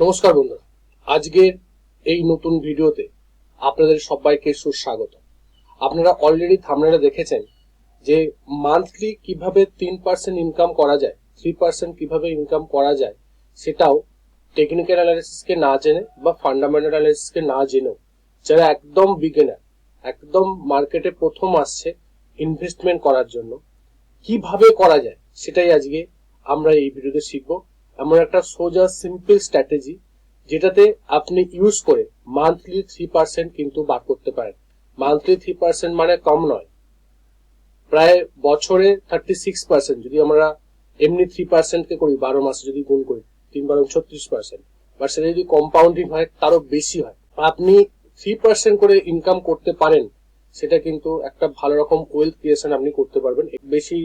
নমস্কার বন্ধুরা। আজকের এই নতুন ভিডিওতে আপনাদের সবাইকে সুস্বাগত। আপনারা অলরেডি থামনেলে দেখেছেন যে মান্থলি কীভাবে তিন পার্সেন্ট ইনকাম করা যায় থ্রি পার্সেন্ট কীভাবে ইনকাম করা যায়, সেটাও টেকনিক্যাল অ্যানালিসিসকে না জেনে বা ফান্ডামেন্টাল অ্যানালিসিসকে না জেনেও যারা একদম বিগিনার একদম মার্কেটে প্রথম আসছে ইনভেস্টমেন্ট করার জন্য, কীভাবে করা যায়, সেটাই আজকে আমরা এই ভিডিওতে শিখব। এমন একটা সোজা সিম্পল স্ট্র্যাটেজি যেটাতে আপনি ইউজ করে মান্থলি থ্রি পার্সেন্ট কিন্তু বার করতে পারেন। মান্থলি থ্রি পার্সেন্ট মানে কম নয়। প্রায় বছরে থার্টি সিক্স পার্সেন্ট যদি আমরা এমনি থ্রি পার্সেন্টকে করি, বারো মাসে যদি গুণ করি, তিন বারো ছত্রিশ পার্সেন্ট বাট সেটা যদি কম্পাউন্ডিং হয়, তারও বেশি হয়। আপনি থ্রি পার্সেন্ট করে ইনকাম করতে পারেন, সেটা কিন্তু একটা ভালো রকম ওয়েলথ ক্রিয়েশন আপনি করতে পারবেন। বেশি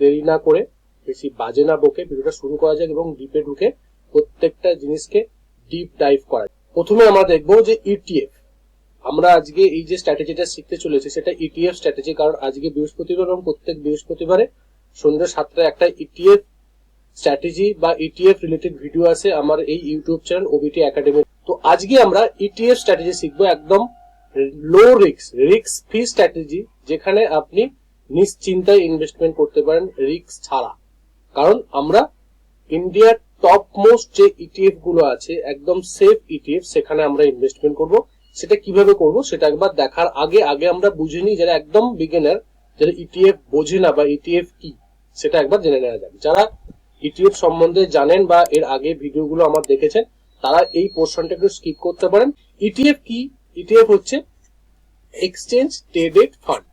দেরি না করে বেশি বাজে না বকে, ভিডিওটা শুরু করা যাক এবং ডিপে ঢুকে প্রত্যেকটা জিনিসকে ডিপ ডাইভ করা। প্রথমে আমরা দেখব যে ইটিএফ আমরা আজকে এই যে স্ট্র্যাটেজিটা শিখতে চলেছি, সেটা ইটিএফ স্ট্র্যাটেজি কারণ আজকে বৃহস্পতিবার এবং প্রত্যেক বৃহস্পতিবারে সন্ধ্যা সাতটায় একটা ইটিএফ স্ট্র্যাটেজি বা ইটিএফ রিলেটেড ভিডিও আছে আমার এই ইউটিউব চ্যানেল ওবিটি একাডেমি তো আজকে আমরা ইটিএফ স্ট্র্যাটেজি শিখব একদম লো রিক্স রিক্স ফ্রি স্ট্র্যাটেজি যেখানে আপনি নিশ্চিন্তায় ইনভেস্টমেন্ট করতে পারেন রিক্স ছাড়া। কারণ আমরা ইন্ডিয়ার টপ মোস্ট যে ইটিএফগুলো আছে, একদম সেফ ইটিএফ সেখানে আমরা ইনভেস্টমেন্ট করব। সেটা কীভাবে করব সেটা একবার দেখার আগে আগে আমরা বুঝে নিই যারা একদম বিগিনার যারা ইটিএফ বোঝে না বা ইটিএফ কি, সেটা একবার জেনে নেওয়া যাক। যারা ইটিএফ সম্বন্ধে জানেন বা এর আগে ভিডিওগুলো আমার দেখেছেন, তারা এই পোর্শনটা একটু স্কিপ করতে পারেন। ইটিএফ কি? ইটিএফ হচ্ছে এক্সচেঞ্জ ট্রেডেড ফান্ড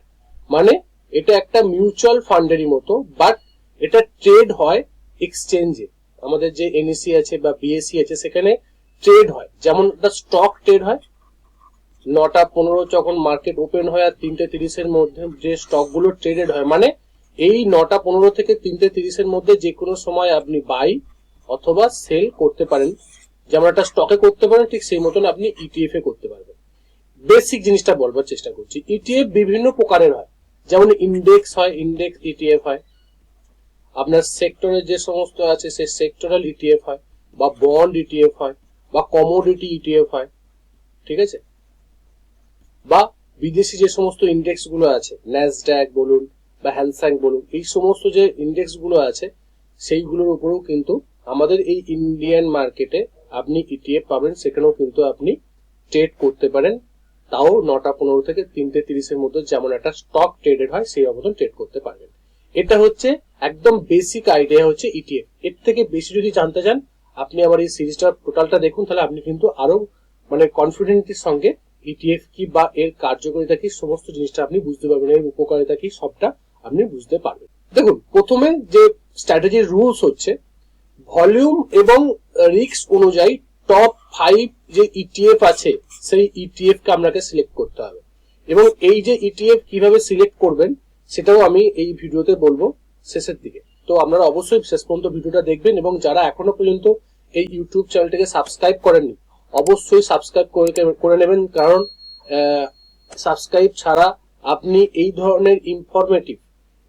মানে এটা একটা মিউচুয়াল ফান্ডেরই মতো বাট এটা ট্রেড হয় এক্সচেঞ্জে আমাদের যে এনএসি আছে বা বিএসসি আছে, সেখানে ট্রেড হয়। যেমন একটা স্টক ট্রেড হয়, নটা পনেরো যখন মার্কেট ওপেন হয় আর তিনটে তিরিশের মধ্যে যে স্টকগুলো ট্রেডেড হয় মানে এই নটা পনেরো থেকে তিনটে তিরিশের মধ্যে যে কোনো সময় আপনি বাই অথবা সেল করতে পারেন। যেমন একটা স্টকে করতে পারেন, ঠিক সেই মতন আপনি ইটিএফ এ করতে পারবেন। বেসিক জিনিসটা বলবার চেষ্টা করছি। ইটিএফ বিভিন্ন প্রকারের হয়। যেমন ইন্ডেক্স হয় ইন্ডেক্স ইটিএফ হয়। আপনার সেক্টরের যে সমস্ত আছে, সে সেক্টরাল ইটিএফ হয়, বা বন্ড ইটিএফ হয়, বা কমোডিটি ইটিএফ হয়, ঠিক আছে? বা বিদেশি যে সমস্ত ইন্ডেক্সগুলো আছে ন্যাসড্যাক বলুন, বা হ্যানস্যাং বলুন, এই সমস্ত যে ইন্ডেক্সগুলো আছে, সেইগুলোর উপরেও কিন্তু আমাদের এই ইন্ডিয়ান মার্কেটে আপনি ইটিএফ পাবেন, সেখানেও কিন্তু আপনি ট্রেড করতে পারেন। তাও নটা পনেরো থেকে তিনটে তিরিশের মধ্যে যেমন একটা স্টক ট্রেডেড হয়, সেই অবদান ট্রেড করতে পারবেন। এটা হচ্ছে একদম বেসিক আইডিয়া হচ্ছে ইটিএফ এর থেকে বেশি যদি জানতে চান, আপনি আবার এই সিরিজটা টোটালটা দেখুন, তাহলে আপনি কিন্তু আরও মানে কনফিডেন্টের সঙ্গে ইটিএফ কি বা এর কার্যকারিতা কি, সমস্ত জিনিসটা আপনি বুঝতে পারবেন, এর উপকারিতা কি, সবটা আপনি বুঝতে পারবেন। দেখুন, প্রথমে যে স্ট্র্যাটেজির রুলস হচ্ছে ভলিউম এবং রিক্স অনুযায়ী টপ ফাইভ যে ইটিএফ আছে, সেই ইটিএফ কে আপনাকে সিলেক্ট করতে হবে। এবং এই যে ইটিএফ কীভাবে সিলেক্ট করবেন সেটাও আমি এই ভিডিওতে বলব শেষের দিকে। তো আপনারা অবশ্যই শেষ পর্যন্ত ভিডিওটা দেখবেন এবং যারা এখনও পর্যন্ত এই ইউটিউব চ্যানেলটাকে সাবস্ক্রাইব করেননি, অবশ্যই সাবস্ক্রাইব করে নেবেন কারণ সাবস্ক্রাইব ছাড়া আপনি এই ধরনের ইনফরমেটিভ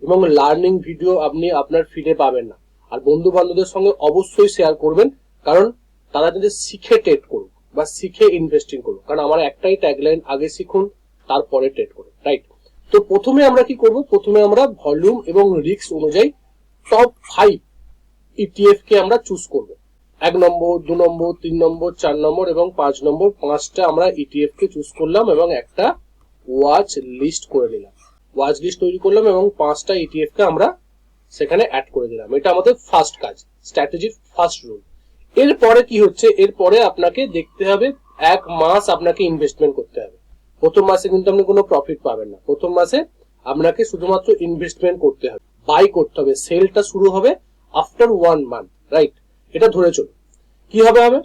এবং লার্নিং ভিডিও আপনি আপনার ফিডে পাবেন না। আর বন্ধু বান্ধবদের সঙ্গে অবশ্যই শেয়ার করবেন কারণ তারা যদি শিখে ট্রেড করুক বা শিখে ইনভেস্টিং করুক। কারণ আমার একটাই ট্যাগলাইন আগে শিখুন, তারপরে ট্রেড করুন রাইট তো প্রথমে আমরা কি করব? প্রথমে আমরা ভলিউম এবং রিস্ক অনুযায়ী টপ ফাইভ ইটিএফ কে আমরা চুজ করব। এক নম্বর, দু নম্বর, তিন নম্বর, চার নম্বর এবং পাঁচ নম্বর পাঁচটা আমরা ইটিএফ কে চুজ করলাম এবং একটা ওয়াচ লিস্ট করে নিলাম। ওয়াচ লিস্ট তৈরি করলাম এবং পাঁচটা ইটিএফ কে আমরা সেখানে অ্যাড করে দিলাম। এটা আমাদের ফার্স্ট কাজ স্ট্র্যাটেজির ফার্স্ট রুল এরপরে কি হচ্ছে? এরপরে আপনাকে দেখতে হবে, এক মাস আপনাকে ইনভেস্টমেন্ট করতে হবে। প্রথম মাসে কিন্তু আপনি কোনো প্রফিট পাবেন না। প্রথম মাসে আপনাকে শুধুমাত্র ইনভেস্টমেন্ট করতে হবে বাই করতে হবে। সেলটা শুরু হবে আফটার ওয়ান মান্থ রাইট এটা ধরে চলুন। কি হবে হবে?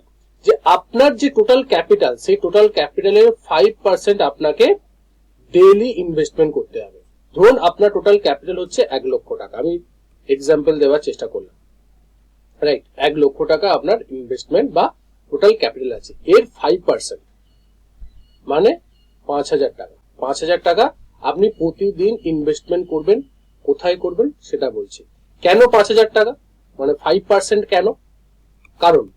যে আপনার যে টোটাল ক্যাপিটাল সেই টোটাল ক্যাপিটালের ফাইভ পার্সেন্ট আপনাকে ডেইলি ইনভেস্টমেন্ট করতে হবে। ধরুন আপনার টোটাল ক্যাপিটাল হচ্ছে এক লক্ষ টাকা। আমি এক্সাম্পল দেওয়ার চেষ্টা করলাম। রাইট এক লক্ষ টাকা আপনার ইনভেস্টমেন্ট বা টোটাল ক্যাপিটাল আছে। এর ফাইভ পার্সেন্ট মানে পাঁচ হাজার টাকা। পাঁচ হাজার টাকা আপনি প্রতিদিন ইনভেস্টমেন্ট করবেন, কোথায় করবেন সেটা বলছি। কেন পাঁচ হাজার টাকা? মানে ফাইভ পার্সেন্ট কেন? কারণ,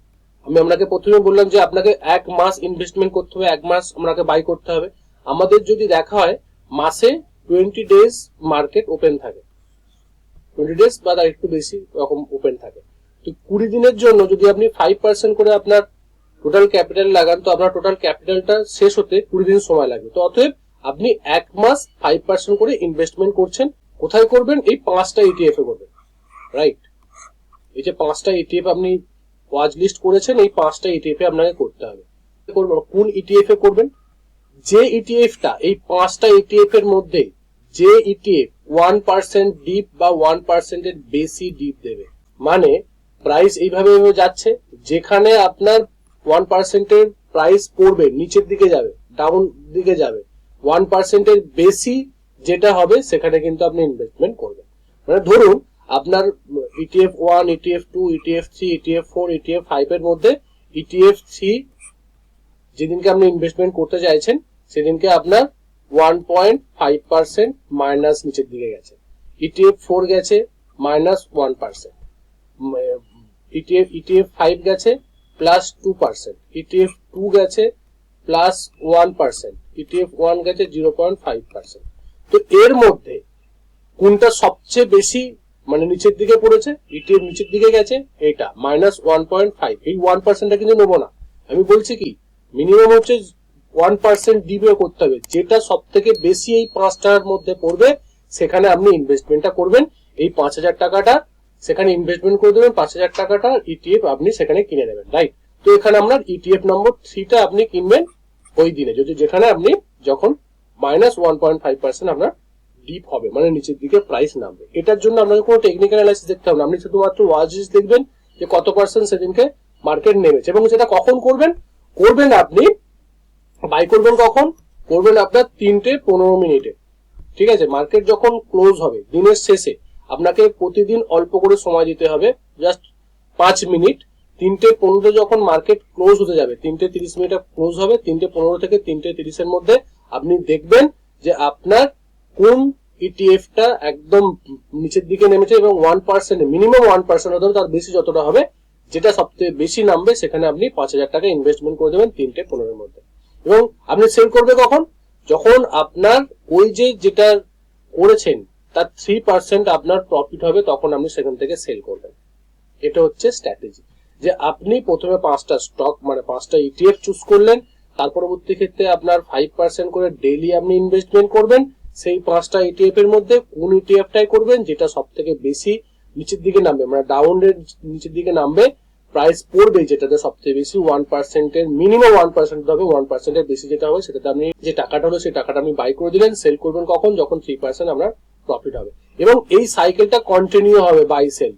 আমি আপনাকে প্রথমে বললাম যে আপনাকে এক মাস ইনভেস্টমেন্ট করতে হবে, এক মাস আপনাকে বাই করতে হবে। আমাদের যদি দেখা হয়, মাসে টোয়েন্টি ডেজ মার্কেট ওপেন থাকে। টোয়েন্টি ডেজ বা তার একটু বেশি রকম ওপেন থাকে। তো কুড়ি দিনের জন্য যদি আপনি ফাইভ পার্সেন্ট করে আপনার টোটাল ক্যাপিটাল লাগান তো আপনার টোটাল ক্যাপিটালটা শেষ হতে কুড়ি দিন সময় লাগবে। তো অতএব আপনি এক মাস ফাইভ পার্সেন্ট করে ইনভেস্টমেন্ট করছেন। কোথায় করবেন? এই পাঁচটা ইটিএফ এ করবেন। রাইট এই যে পাঁচটা ইটিএফ আপনি ওয়াচ লিস্ট করেছেন, এই পাঁচটা ইটিএফ এ আপনাকে করতে হবে। কোন ইটিএফ এ করবেন? যে ইটিএফটা এই পাঁচটা ইটিএফ এর মধ্যে যে ইটিএফ ওয়ান পার্সেন্ট ডিপ বা ওয়ান পার্সেন্টের বেশি ডিপ দেবে। মানে প্রাইস এইভাবে যাচ্ছে। যেখানে আপনার ওয়ান পার্সেন্টের প্রাইস পড়বে, নিচের দিকে যাবে ডাউন দিকে যাবে। ওয়ান পার্সেন্টের বেশি যেটা হবে, সেখানে কিন্তু আপনি ইনভেস্টমেন্ট করবেন। মানে ধরুন, আপনার E ETF one ETF two ETF three ETF four ETF five এর মধ্যে E ইটিএফ থ্রি যেদিনকে আপনি ইনভেস্টমেন্ট করতে চাইছেন, সেদিনকে আপনার one point five percent minus নিচের দিকে গেছে। ইটিএফ ফোর গেছে minus one percent ETF ETF five গেছে plus two percent ETF two গেছে plus one percent ETF one গেছে জিরো পয়েন্ট ফাইভ পার্সেন্ট তো এর মধ্যে কোনটা সবচেয়ে বেশি মানে নিচের দিকে পড়েছে? ইটিএফ নিচের দিকে গেছে, এটা মাইনাস ওয়ান পয়েন্ট ফাইভ এই ওয়ান পার্সেন্টটা কিন্তু নেব না। আমি বলছি কি মিনিমাম হচ্ছে ওয়ান পার্সেন্ট ডিবে করতে হবে। যেটা সব থেকে বেশি এই পাঁচটার মধ্যে পড়বে, সেখানে আপনি ইনভেস্টমেন্টটা করবেন। এই পাঁচ হাজার টাকাটা সেখানে ইনভেস্টমেন্ট করে দেবেন, পাঁচ হাজার টাকাটা ইটিএফ আপনি সেখানে কিনে নেবেন রাইট তো এখানে আপনার ইটিএফ নম্বর থ্রিটা আপনি কিনবেন ওই দিনে। যদি যেখানে আপনি যখন minus one point five percent আপনার ডিপ হবে মানে নিচের দিকে প্রাইস নামবে। এটার জন্য আপনাকে কোনো টেকনিক্যাল অ্যানালাইসিস দেখতে হবে না। আপনি শুধুমাত্র ওয়াজিস দেখবেন যে কত পার্সেন্ট সেদিনকে মার্কেট নেমেছে এবং সেটা কখন করবেন? করবেন আপনি বাই করবেন কখন? করবেন আপনার তিনটে পনেরো মিনিটে। ঠিক আছে? মার্কেট যখন ক্লোজ হবে, দিনের শেষে আপনাকে প্রতিদিন অল্প করে সময় দিতে হবে। জাস্ট পাঁচ মিনিট। তিনটে পনেরো যখন মার্কেট ক্লোজ হতে যাবে, তিনটে তিরিশ মিনিটে ক্লোজ হবে, তিনটে পনেরো থেকে তিনটে তিরিশের মধ্যে আপনি দেখবেন যে আপনার কোন ইটিএফটা একদম নিচের দিকে নেমেছে এবং one percent minimum one percent হতে তার বেশি যতটা হবে, যেটা সবথেকে বেশি নামবে, সেখানে আপনি পাঁচ হাজার টাকা ইনভেস্টমেন্ট করে দেবেন তিনটে পনেরোর মধ্যে। এবং আপনি সেল করবে কখন? যখন আপনার ওই যে যেটা করেছেন তার থ্রি পার্সেন্ট আপনার প্রফিট হবে তখন আপনি সেখান থেকে সেল করবেন। এটা হচ্ছে স্ট্র্যাটেজি যে আপনি প্রথমে পাঁচটা স্টক মানে পাঁচটা ইটিএফ চুজ করলেন, তার পরবর্তী ক্ষেত্রে আপনার ফাইভ পার্সেন্ট করে আপনি ইনভেস্টমেন্ট করবেন, সেই পাঁচটা ইটিএফ এর মধ্যে কোন ইটিএফটাই করবেন যেটা সব থেকে বেশি নিচের দিকে নামবে মানে ডাউন রেট নিচের দিকে নামবে প্রাইস পড়বে যেটাতে সবচেয়ে বেশি ওয়ান পার্সেন্টের মিনিমাম ওয়ান পার্সেন্ট হবে ওয়ান পার্সেন্টের বেশি যেটা হবে, সেটাতে আপনি যে টাকাটা হলো সেই টাকাটা আপনি বাই করে দিলেন সেল করবেন কখন? যখন থ্রি পার্সেন্ট আপনার প্রফিট হবে। এবং এই সাইকেলটা কন্টিনিউ হবে বাই সেল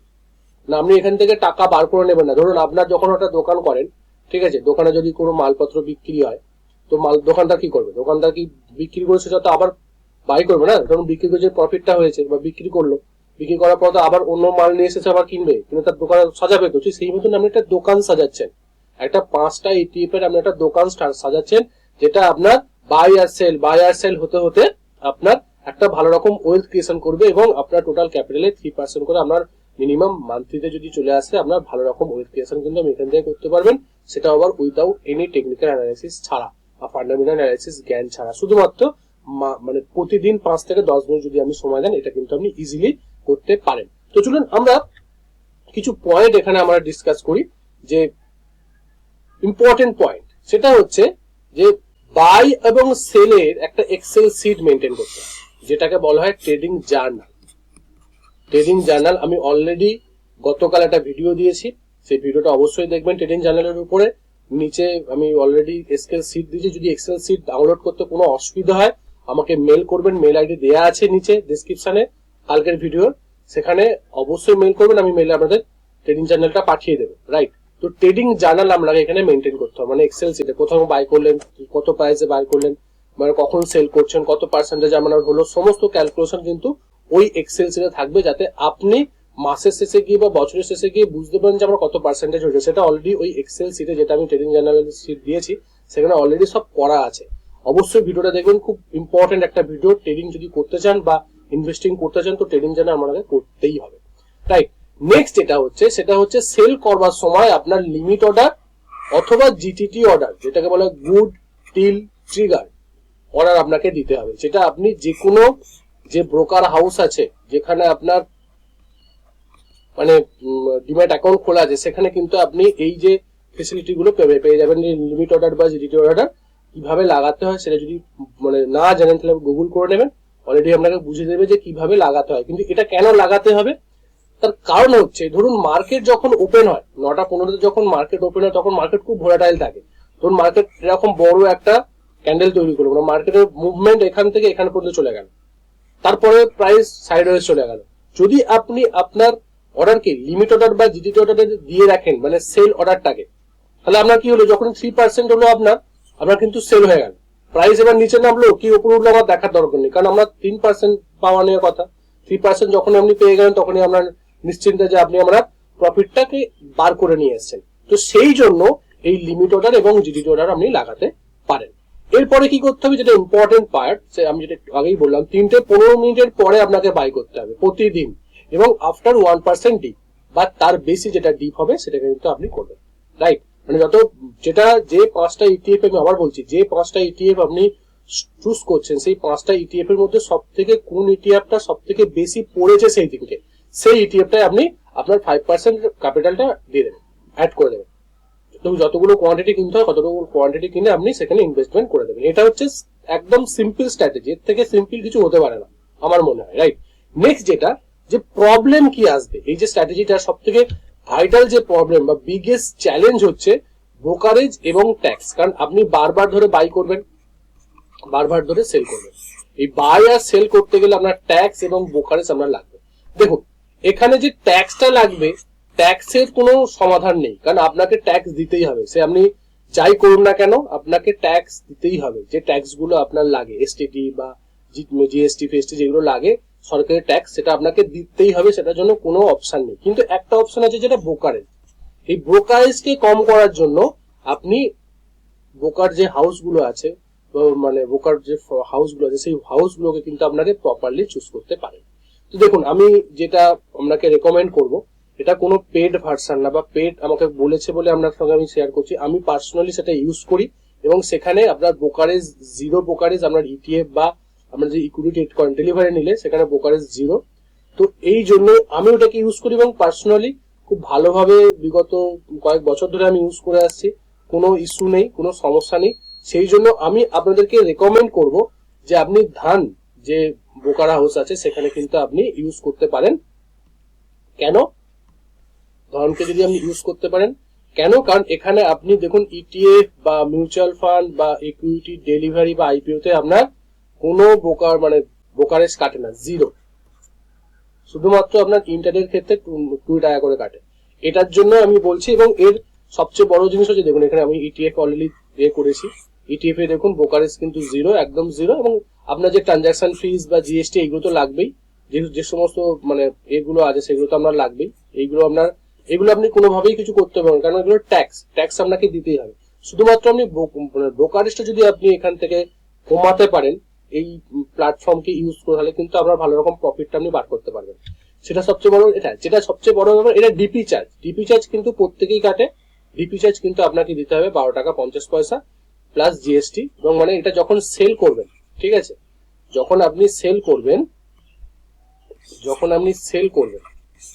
না, আপনি এখান থেকে টাকা বার করে নেবেন না। ধরুন আপনার যখন ওটা দোকান করেন, ঠিক আছে, দোকানে যদি কোনো মালপত্র বিক্রি হয়, তো মাল দোকানদার কি করবে? দোকানদার কি বিক্রি করে সেটা তো আবার বাই করবে না? ধরুন বিক্রি করে যে প্রফিটটা হয়েছে, বা বিক্রি করল। বিক্রি করার পর তো আবার অন্য মাল নিয়ে এসেছে আবার কিনবে কিন্তু তার দোকানে সাজাবে তো। সেই মতন আপনি একটা দোকান সাজাচ্ছেন। একটা পাঁচটা ইটিএফ এর আপনি একটা দোকান সাজাচ্ছেন, যেটা আপনার বাই আর সেল বাই আর সেল হতে হতে আপনার একটা ভালো রকম ওয়েলথ ক্রিয়েশন করবে এবং আপনার টোটাল ক্যাপিটালে থ্রি পার্সেন্ট করে আপনার মিনিমাম মান্থলিতে যদি চলে আসে আপনার ভালো রকম ওয়েলথ ক্রিয়েশন কিন্তু আপনি এখান থেকে করতে পারবেন। সেটা আবার উইদাউট এনি টেকনিক্যাল অ্যানালাইসিস ছাড়া বা ফান্ডামেন্টাল অ্যানালাইসিস জ্ঞান ছাড়া। শুধুমাত্র মানে প্রতিদিন পাঁচ থেকে দশ মিনিট যদি আপনি সময় দেন এটা কিন্তু আপনি ইজিলি করতে পারেন। তো চলুন আমরা কিছু পয়েন্ট এখানে আমরা ডিসকাস করি যে ইম্পর্টেন্ট পয়েন্ট সেটা হচ্ছে যে বাই এবং সেলের একটা এক্সেল সিট মেনটেন করতে হয়, যেটাকে বলা হয় ট্রেডিং জার্নাল ট্রেডিং জার্নাল আমি অলরেডি গতকাল একটা ভিডিও দিয়েছি। সেই ভিডিওটা অবশ্যই দেখবেন ট্রেডিং জার্নালের উপরে। নিচে আমি অলরেডি এক্সেল সিট দিয়েছি। যদি এক্সেল সিট ডাউনলোড করতে কোনো অসুবিধা হয়, আমাকে মেল করবেন। মেল আইডি দেয়া আছে নিচে ডিসক্রিপশনে কালকের ভিডিওর সেখানে অবশ্যই মেল করবেন। আমি মেলে আপনাদের ট্রেডিং জার্নালটা পাঠিয়ে দেবো। রাইট তো ট্রেডিং জার্নাল আপনাকে এখানে মেনটেন করতে হবে। মানে এক্সেল সিটে কোথাও বাই করলেন, কত প্রাইসে বাই করলেন মানে কখন সেল করছেন, কত পার্সেন্টেজ আপনার হলো, সমস্ত ক্যালকুলেশন কিন্তু ওই এক্সেল সিটে থাকবে যাতে আপনি মাসের শেষে গিয়ে বা বছরের শেষে গিয়ে বুঝতে পারেন যে আমার কত পার্সেন্টেজ হয়েছে। সেটা অলরেডি ওই এক্সেল সিটে যেটা আমি ট্রেডিং জার্নাল সিট দিয়েছি, সেখানে অলরেডি সব করা আছে। অবশ্যই ভিডিওটা দেখবেন, খুব ইম্পর্টেন্ট একটা ভিডিও ট্রেডিং যদি করতে চান বা ইনভেস্টিং করতে চান, তো ট্রেডিং জার্নাল আপনাকে করতেই হবে। রাইট নেক্সট যেটা হচ্ছে, সেটা হচ্ছে সেল করবার সময় আপনার লিমিট অর্ডার অথবা জিটিটি অর্ডার যেটাকে বলা গুড টিল ট্রিগার অর্ডার আপনাকে দিতে হবে। যেটা আপনি যে কোনো যে ব্রোকার হাউস আছে, যেখানে আপনার মানে ডিম্যাট অ্যাকাউন্ট খোলা আছে, সেখানে কিন্তু আপনি এই যে ফেসিলিটি গুলো পেয়ে যাবেন লিমিট অর্ডার বা জিডিটি অর্ডার কীভাবে লাগাতে হয় সেটা যদি মানে না জানেন তাহলে গুগল করে নেবেন। অলরেডি আপনাকে বুঝিয়ে দেবে যে কীভাবে লাগাতে হয়। কিন্তু এটা কেন লাগাতে হবে? তার কারণ হচ্ছে, ধরুন মার্কেট যখন ওপেন হয়, নটা পনেরোতে যখন মার্কেট ওপেন হয়, তখন মার্কেট খুব ভোলাটাইল থাকে। ধরুন মার্কেট এরকম বড় একটা ক্যান্ডেল তৈরি করল মানে মার্কেটের মুভমেন্ট এখান থেকে এখানে পর্যন্ত চলে গেল। তারপরে প্রাইস সাইড ওয়েজ চলে গেল। যদি আপনি আপনার অর্ডারকে লিমিট অর্ডার বা জিডিটি অর্ডার দিয়ে রাখেন মানে সেল অর্ডারটাকে তাহলে আপনার কি হলো? যখন থ্রি পার্সেন্ট হলো আপনার আপনার কিন্তু সেল হয়ে গেল। প্রাইস এবার নিচে নামলো, কি উপরে উঠল আমার দেখার দরকার নেই, কারণ আমরা তিন পার্সেন্ট পাওয়া নেওয়ার কথা। থ্রি পার্সেন্ট যখন আপনি পেয়ে গেলেন, তখনই আপনার নিশ্চিন্তে যে আপনি আমরা প্রফিটটাকে বার করে নিয়ে এসেছেন। তো সেই জন্য এই লিমিট অর্ডার এবং জিডিটি অর্ডার আপনি লাগাতে পারেন। এরপরে কি করতে হবে? যেটা ইম্পর্টেন্ট পার্ট আমি যেটা আগেই বললাম, তিনটে পনেরো মিনিটের পরে আপনাকে বাই করতে হবে প্রতিদিন এবং আফটার ওয়ান পার্সেন্ট ডিপ বা তার বেশি যেটা ডিপ হবে সেটাকে কিন্তু আপনি করবেন। রাইট মানে যত যেটা, যে পাঁচটা ইটিএফ আমি আবার বলছি, যে পাঁচটা ইটিএফ আপনি চুজ করছেন, সেই পাঁচটা ইটিএফ এর মধ্যে সব থেকে কোন ইটিএফটা সব থেকে বেশি পড়েছে সেই দিনকে, সেই ইটিএফটাই আপনি আপনার ফাইভ পার্সেন্ট ক্যাপিটালটা দিয়ে দেবেন অ্যাড করে দেবেন। তো যতগুলো কোয়ান্টিটি কিনতে হয় কতগুলো কোয়ান্টিটি কিনে আপনি সেখানে ইনভেস্টমেন্ট করে দেবেন। এটা হচ্ছে একদম সিম্পল স্ট্র্যাটেজি এর থেকে সিম্পল কিছু হতে পারে না, আমার মনে হয় রাইট নেক্সট যেটা, যে প্রবলেম কি আসবে? এই যে স্ট্র্যাটেজিটা সব থেকে ভাইটাল যে প্রবলেম বা বিগেস্ট চ্যালেঞ্জ হচ্ছে ব্রোকারেজ এবং ট্যাক্স কারণ আপনি বারবার ধরে বাই করবেন, বারবার ধরে সেল করবেন। এই বাই আর সেল করতে গেলে আপনার ট্যাক্স এবং ব্রোকারেজ আপনার লাগবে। দেখুন, এখানে যে ট্যাক্সটা লাগবে ট্যাক্সের কোনো সমাধান নেই। কারণ আপনাকে ট্যাক্স দিতেই হবে। সে আপনি যাই করুন না কেন, আপনাকে ট্যাক্স দিতেই হবে। যে ট্যাক্সগুলো আপনার লাগে এসটিটি বা জিএসটি ফিএসটি যেগুলো লাগে সরকারি ট্যাক্স সেটা আপনাকে দিতেই হবে, সেটার জন্য কোনো অপশন নেই। কিন্তু একটা অপশন আছে যেটা ব্রোকারেজ এই ব্রোকারেজকে কম করার জন্য আপনি ব্রোকার যে হাউসগুলো আছে মানে ব্রোকার যে হাউসগুলো আছে, সেই হাউসগুলোকে কিন্তু আপনাকে প্রপারলি চুজ করতে পারেন। তো দেখুন, আমি যেটা আপনাকে রেকমেন্ড করব এটা কোনো পেড ভার্সান না, বা পেড আমাকে বলেছে বলে আপনার সঙ্গে আমি শেয়ার করছি। আমি পার্সোনালি সেটা ইউজ করি এবং সেখানে আপনার ব্রোকারেজ জিরো ব্রোকারেজ আপনার ইটিএফ বা আমরা যে ইকুইটি করেন ডেলিভারি নিলে সেখানে ব্রোকারেজ জিরো তো এই জন্য আমি ওটাকে ইউজ করি এবং পার্সোনালি খুব ভালোভাবে বিগত কয়েক বছর ধরে আমি ইউজ করে আসছি। কোনো ইস্যু নেই, কোনো সমস্যা নেই। সেই জন্য আমি আপনাদেরকে রেকমেন্ড করব যে আপনি ধান যে বোকারা হাউস আছে সেখানে কিন্তু আপনি ইউজ করতে পারেন। কেন? ধরনকে যদি আপনি ইউজ করতে পারেন, কেন? কারণ এখানে আপনি দেখুন ইটিএফ বা মিউচুয়াল ফান্ড বা ইকুইটি ডেলিভারি বা আইপিওতে আপনার কোনো ব্রোকার মানে ব্রোকারেজ কাটে না জিরো শুধুমাত্র আপনার ইন্টারনেট ক্ষেত্রে কুড়ি টাকা করে কাটে। এটার জন্য আমি বলছি এবং এর সবচেয়ে বড় জিনিস হচ্ছে, দেখুন এখানে আমি ইটিএফ অলরেডি এ করেছি। ইটিএফ এ দেখুন ব্রোকারেজ কিন্তু জিরো একদম জিরো এবং আপনার যে ট্রানজাকশন ফিজ বা জিএসটি এগুলো তো লাগবেই। যে যে সমস্ত মানে এগুলো আছে, সেগুলো তো আপনার লাগবেই। এইগুলো আপনার এগুলো আপনি কোনোভাবেই কিছু করতে পারবেন কারণ এগুলো ট্যাক্স ট্যাক্স আপনাকে দিতেই হবে। শুধুমাত্র আপনি ব্রোকারেজটা যদি আপনি এখান থেকে কমাতে পারেন, এই প্ল্যাটফর্মকে ইউজ করে, তাহলে কিন্তু আপনার ভালো রকম প্রফিটটা আপনি বার করতে পারবেন। সেটা সবচেয়ে বড়, এটা, যেটা সবচেয়ে বড় ব্যাপার, এটা ডিপি চার্জ ডিপি চার্জ কিন্তু প্রত্যেকেই কাটে। ডিপি চার্জ কিন্তু আপনাকে দিতে হবে বারো টাকা পঞ্চাশ পয়সা প্লাস জিএসটি এবং মানে এটা যখন সেল করবেন, ঠিক আছে? যখন আপনি সেল করবেন, যখন আপনি সেল করবেন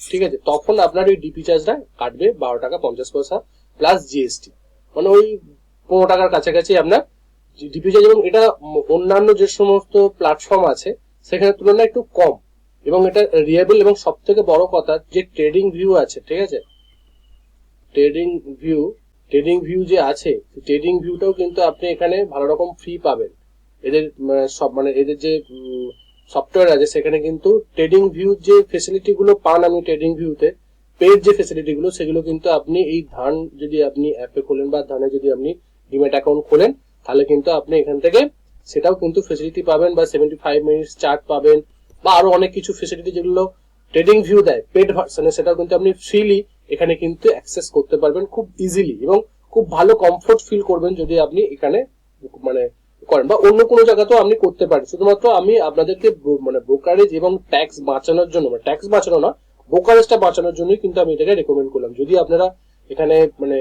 ঠিক আছে, তখন আপনার ওই ডিপি চার্জটা কাটবে বারো টাকা পঞ্চাশ পয়সা প্লাস জিএসটি মানে ওই পনেরো টাকার কাছাকাছি আপনার ডিপি চার্জ এবং এটা অন্যান্য যে সমস্ত প্ল্যাটফর্ম আছে সেখানে তুলনায় একটু কম। এবং এটা রিয়েবল এবং সব থেকে বড় কথা, যে ট্রেডিং ভিউ আছে, ঠিক আছে? ট্রেডিং ভিউ ট্রেডিং ভিউ যে আছে ট্রেডিং ভিউটাও কিন্তু আপনি এখানে ভালো রকম ফ্রি পাবেন। এদের সব মানে এদের যে সফটওয়্যার আছে, সেখানে কিন্তু ট্রেডিং ভিউ যে ফেসিলিটি গুলো পান আমি ট্রেডিং ভিউতে পেড যে ফেসিলিটি গুলো, সেগুলো কিন্তু আপনি এই ধান যদি আপনি অ্যাপে খোলেন বা ধানে যদি আপনি ডিমেট অ্যাকাউন্ট খোলেন, তাহলে কিন্তু আপনি এখান থেকে সেটাও কিন্তু ফেসিলিটি পাবেন বা সেভেন্টি ফাইভ মিনিটস চার্ট পাবেন বা আরও অনেক কিছু ফেসিলিটি যেগুলো ট্রেডিং ভিউ দেয় পেড ভার্সনে সেটাও কিন্তু আপনি ফ্রিলি এখানে কিন্তু অ্যাক্সেস করতে পারবেন খুব ইজিলি এবং খুব ভালো কমফোর্ট ফিল করবেন যদি আপনি এখানে মানে করেন বা অন্য কোনো জায়গাতেও আপনি করতে পারেন। শুধুমাত্র আমি আপনাদেরকে মানে ব্রোকারেজ এবং ট্যাক্স বাঁচানোর জন্য মানে ট্যাক্স বাঁচানো না ব্রোকারেজটা বাঁচানোর জন্যই কিন্তু আমি এটাকে রেকমেন্ড করলাম। যদি আপনারা এখানে মানে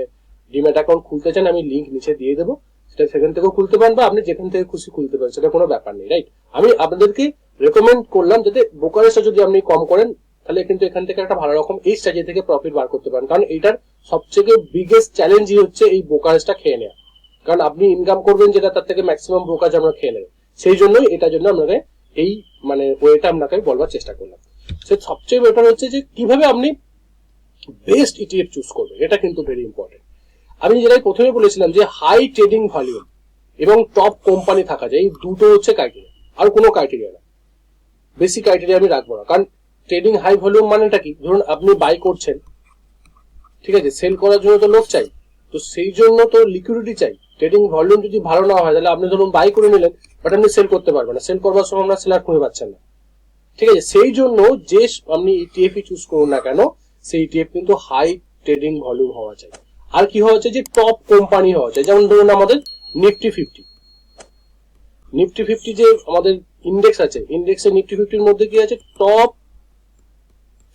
ডিম্যাট অ্যাকাউন্ট খুলতে চান, আমি লিঙ্ক নিচে দিয়ে দেবো। সেটা সেখান থেকেও খুলতে পারেন বা আপনি যেখান থেকে খুশি খুলতে পারেন, সেটা কোনো ব্যাপার নেই রাইট আমি আপনাদেরকে রেকমেন্ড করলাম যাতে ব্রোকারেজটা যদি আপনি কম করেন, তাহলে কিন্তু এখান থেকে একটা ভালো রকম এই স্ট্র্যাটেজি থেকে প্রফিট বার করতে পারেন। কারণ এটার সবথেকে বিগেস্ট চ্যালেঞ্জই হচ্ছে এই ব্রোকারেজটা খেয়ে নেওয়া। কারণ আপনি ইনকাম করবেন যেটা তার থেকে ম্যাক্সিমাম ব্রোকাজ আমরা খেয়ে নেবে। সেই জন্যই এটার জন্য আপনাকে এই মানে ওয়েটা আপনাকে বলবার চেষ্টা করলাম। সে সবচেয়ে বেটার হচ্ছে যে কীভাবে আপনি বেস্ট ইটিএফ চুজ করবেন, এটা কিন্তু ভেরি ইম্পর্টেন্ট আমি যেটাই প্রথমে বলেছিলাম যে হাই ট্রেডিং ভলিউম এবং টপ কোম্পানি থাকা যায়, এই দুটো হচ্ছে ক্রাইটেরিয়া আর কোনো ক্রাইটেরিয়া না। বেশি ক্রাইটেরিয়া আমি রাখব না, কারণ ট্রেডিং হাই ভলিউম মানেটা কি? ধরুন আপনি বাই করছেন, ঠিক আছে সেল করার জন্য তো লোক চাই, তো সেই জন্য তো লিকুইডিটি চাই। ট্রেডিং ভলিউম যদি ভালো না হয়, তাহলে আপনি ধরুন বাই করে নিলেন বাট আপনি সেল করতে পারবেন না। সেল করবার সময় আপনার সেলার খুঁজে পাচ্ছেন না। ঠিক আছে? সেই জন্য যে আপনি ইটিএফ চুজ করুন না কেন, সেই ইটিএফ কিন্তু হাই ট্রেডিং ভলিউম হওয়া চাই। আর কি হওয়া চাই? যে টপ কোম্পানি হওয়া চাই। যেমন ধরুন আমাদের নিফটি ফিফটি নিফটি ফিফটি যে আমাদের ইন্ডেক্স আছে ইন্ডেক্সের নিফটি ফিফটির মধ্যে কি আছে? টপ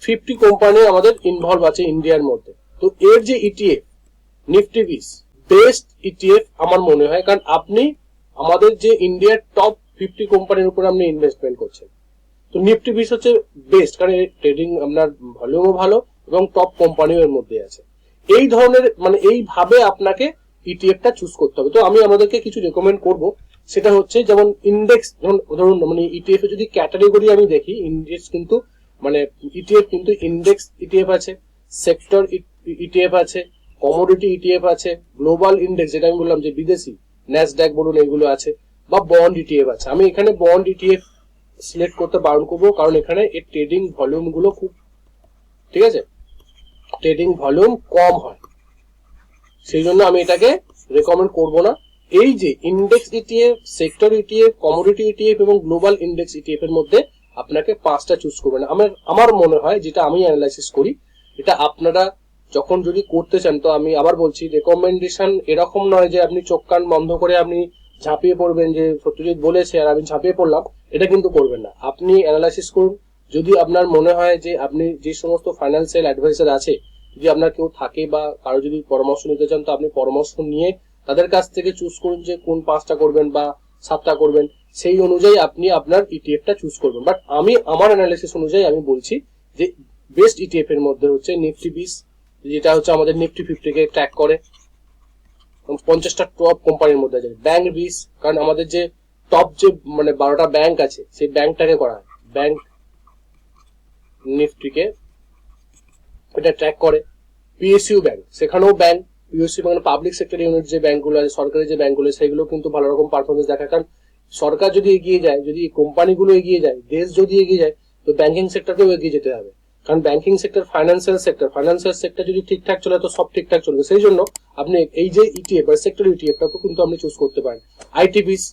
ফিফটি কোম্পানি আমাদের ইনভলভ আছে ইন্ডিয়ার মধ্যে। তো এর যে ETF Nifty BeES best ETF আমার মনে হয়। কারণ আপনি আমাদের যে ইন্ডিয়ার টপ ফিফটি কোম্পানির উপর আপনি ইনভেস্টমেন্ট করছেন। তো নিফটি বিস হচ্ছে বেস্ট কারণ ট্রেডিং আপনার ভলিউমও ভালো এবং টপ কোম্পানিও এর মধ্যে আছে। এই ধরনের মানে এইভাবে আপনাকে ইটিএফটা চুজ করতে হবে। তো আমি আমাদেরকে কিছু রেকমেন্ড করব। সেটা হচ্ছে যেমন ইন্ডেক্স যেমন ধরুন মানে ইটিএফ এ যদি ক্যাটাগরি আমি দেখি ইন্ডেক্স কিন্তু মানে ইটিএফ কিন্তু ইন্ডেক্স ইটিএফ আছে সেক্টর ইটিএফ আছে কমোডিটি ইটিএফ আছে গ্লোবাল ইন্ডেক্স যেটা আমি বললাম যে বিদেশি ন্যাসড্যাক বলুন এগুলো আছে, বা বন্ড ইটিএফ আছে। আমি এখানে বন্ড ইটিএফ সিলেক্ট করতে বারণ করব, কারণ এখানে এর ট্রেডিং ভলিউমগুলো খুব, ঠিক আছে? ট্রেডিং ভলিউম কম হয়। সেই জন্য আমি এটাকে রেকমেন্ড করব না। এই যে index ETF sector ETF commodity ETF এবং গ্লোবাল ইন্ডেক্স ইটিএফ এর মধ্যে আপনাকে পাঁচটা চুজ করবেন। আমার আমার মনে হয়, যেটা আমি অ্যানালাইসিস করি, এটা আপনারা যখন যদি করতে চান, তো আমি আবার বলছি রেকমেন্ডেশন এরকম নয় যে আপনি চোখ কান বন্ধ করে আপনি ঝাঁপিয়ে পড়বেন যে সত্যজিৎ বলেছে আর আমি ঝাঁপিয়ে পড়লাম, এটা কিন্তু করবেন না। আপনি অ্যানালাইসিস করুন। যদি আপনার মনে হয় যে আপনি যে সমস্ত ফাইন্যান্সিয়াল অ্যাডভাইসার আছে, যদি আপনার কেউ থাকে বা কারও যদি পরামর্শ নিতে চান, তো আপনি পরামর্শ নিয়ে তাদের কাছ থেকে চুজ করুন যে কোন পাঁচটা করবেন বা সাতটা করবেন। সেই অনুযায়ী আপনি আপনার ইটিএফটা চুজ করবেন। বাট আমি, আমার অ্যানালিসিস অনুযায়ী আমি বলছি যে বেস্ট ইটিএফ এর মধ্যে হচ্ছে নিফটি বিস যেটা হচ্ছে আমাদের নিফটি ফিফটিকে ট্র্যাক করে। পঞ্চাশটা টপ কোম্পানির মধ্যে আছে। ব্যাংক বিস কারণ আমাদের যে টপ যে মানে বারোটা ব্যাংক আছে, সেই ব্যাংকটাকে করা হয়। ব্যাংক নিফটিকে এটা ট্র্যাক করে। পিএসইউ ব্যাংক সেখানেও ব্যাংক পিএসইউ মানে পাবলিক সেক্টর ইউনিট যে ব্যাংকগুলো আছে, সরকারি যে ব্যাংকগুলো সেগুলো কিন্তু ভালো রকম পারফরমেন্স দেখায়। কারণ সরকার যদি এগিয়ে যায়, যদি কোম্পানিগুলো এগিয়ে যায়, দেশ যদি এগিয়ে যায়, তো ব্যাংকিং সেক্টরকেও এগিয়ে যেতে হবে। কারণ banking sector financial sector financial sector যদি ঠিকঠাক চলে তো সব ঠিকঠাক চলবে। সেই জন্য আপনি এই যে ইটিএফ বা সেক্টর ইটিএফটাকে কিন্তু আপনি চুজ করতে পারেন। ITBeES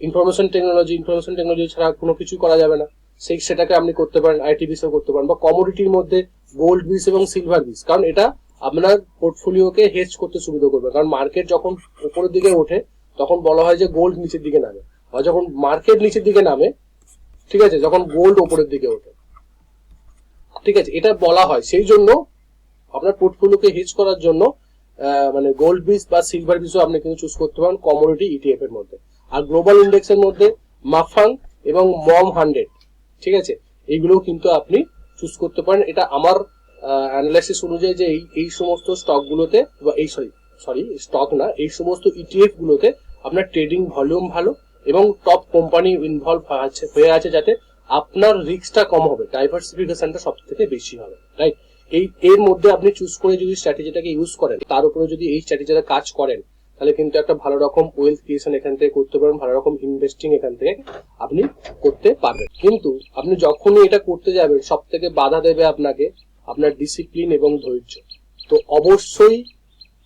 information technology information technology ছাড়া কোনো কিছু করা যাবে না। সেই সেটাকে আপনি করতে পারেন আইটিবিসও করতে পারেন বা কমোডিটির মধ্যে গোল্ড বিস এবং সিলভার বিস কারণ এটা আপনার পোর্টফোলিওকে হেজ করতে সুবিধা করবে। কারণ মার্কেট যখন উপরের দিকে ওঠে, তখন বলা হয় যে গোল্ড নিচের দিকে নামে। আর যখন মার্কেট নিচের দিকে নামে, ঠিক আছে, যখন গোল্ড ওপরের দিকে ওঠে। ঠিক আছে, এটা বলা হয়। সেই জন্য আপনার পোর্টফোলিওকে হেজ করার জন্য মানে গোল্ড বিস বা সিলভার বিসও আপনি কিন্তু চুজ করতে পারেন কমোডিটি ইটিএফ এর মধ্যে। আর গ্লোবাল ইন্ডেক্সের মধ্যে মাফাং এবং মম হান্ড্রেড ঠিক আছে? এইগুলোও কিন্তু আপনি চুজ করতে পারেন। এটা আমার অ্যানালাইসিস অনুযায়ী যে এই এই সমস্ত স্টক গুলোতে বা এই সরি সরি স্টক না, এই সমস্ত ইটিএফ গুলোতে আপনার ট্রেডিং ভলিউম ভালো এবং টপ কোম্পানি ইনভলভ হয়ে আছে যাতে আপনার রিস্কটা কম হবে ডাইভার্সিফিকেশনটা সব থেকে বেশি হবে রাইট এই, এর মধ্যে আপনি চুজ করে যদি স্ট্র্যাটেজিটাকে ইউজ করেন, তার উপরে যদি এই স্ট্র্যাটেজিটা কাজ করেন, তাহলে কিন্তু একটা ভালো রকম ওয়েলথ ক্রিয়েশন এখান থেকে করতে পারেন ভালো রকম ইনভেস্টিং এখান থেকে আপনি করতে পারবেন। কিন্তু আপনি যখনই এটা করতে যাবেন সব থেকে বাধা দেবে আপনাকে আপনার ডিসিপ্লিন এবং ধৈর্য। তো অবশ্যই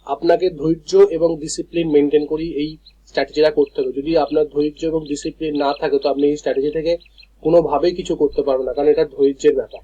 আপনাকে ধৈর্য এবং ডিসিপ্লিন মেনটেন করি এই স্ট্র্যাটেজিটা করতে হবে। যদি আপনার ধৈর্য এবং ডিসিপ্লিন না থাকে, তো আপনি এই স্ট্র্যাটেজি থেকে কোনোভাবেই কিছু করতে পারবেন না, কারণ এটা ধৈর্যের ব্যাপার।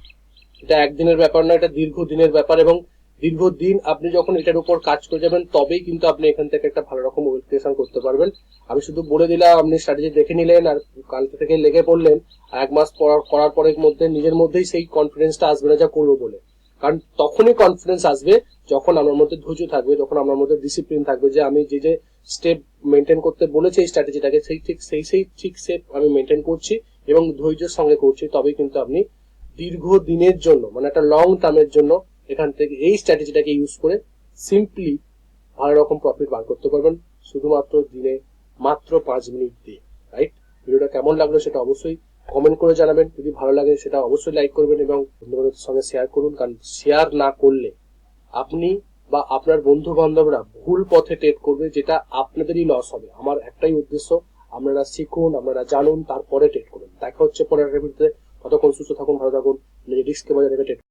এটা একদিনের ব্যাপার না, এটা দীর্ঘদিনের ব্যাপার এবং দীর্ঘদিন আপনি যখন এটার উপর কাজ করে যাবেন, তবেই কিন্তু আপনি এখান থেকে একটা ভালো রকম ওয়েলথ করতে পারবেন। আমি শুধু বলে দিলাম, আপনি স্ট্র্যাটেজি দেখে নিলেন আর কালকে থেকে লেগে পড়লেন, আর এক মাস পড়ার করার পরের মধ্যে নিজের মধ্যেই সেই কনফিডেন্সটা আসবে না যা করব বলে। কারণ তখনই কনফিডেন্স আসবে যখন আমার মধ্যে ধৈর্য থাকবে, যখন আমার মধ্যে ডিসিপ্লিন থাকবে যে আমি যে যে স্টেপ মেনটেন করতে বলেছি, এই স্ট্র্যাটেজিটাকে সেই ঠিক, সেই সেই ঠিক স্টেপ আমি মেনটেন করছি। এবং ধৈর্যের সঙ্গে করছি, তবেই কিন্তু আপনি দীর্ঘ দিনের জন্য মানে একটা লং টার্মের জন্য এখান থেকে এই স্ট্র্যাটেজিটাকে ইউজ করে সিম্পলি ভালো রকম প্রফিট বার করতে পারবেন, শুধুমাত্র দিনে মাত্র পাঁচ মিনিট দিয়ে রাইট ভিডিওটা কেমন লাগল সেটা অবশ্যই কমেন্ট করে জানাবেন, যদি ভালো লাগে সেটা অবশ্যই লাইক করবেন এবং বন্ধু বান্ধবের সঙ্গে শেয়ার করুন, কারণ শেয়ার না করলে আপনি বা আপনার বন্ধু বান্ধবরা ভুল পথে ট্রেড করবে, যেটা আপনাদেরই লস হবে। আমার একটাই উদ্দেশ্য আপনারা শিখুন, আপনারা জানুন, তারপরে ট্রেড করুন। দেখা হচ্ছে পরের ভিডিওতে ততক্ষণ সুস্থ থাকুন, ভালো থাকুন। নিজের রিস্কে বাজার রেখে trade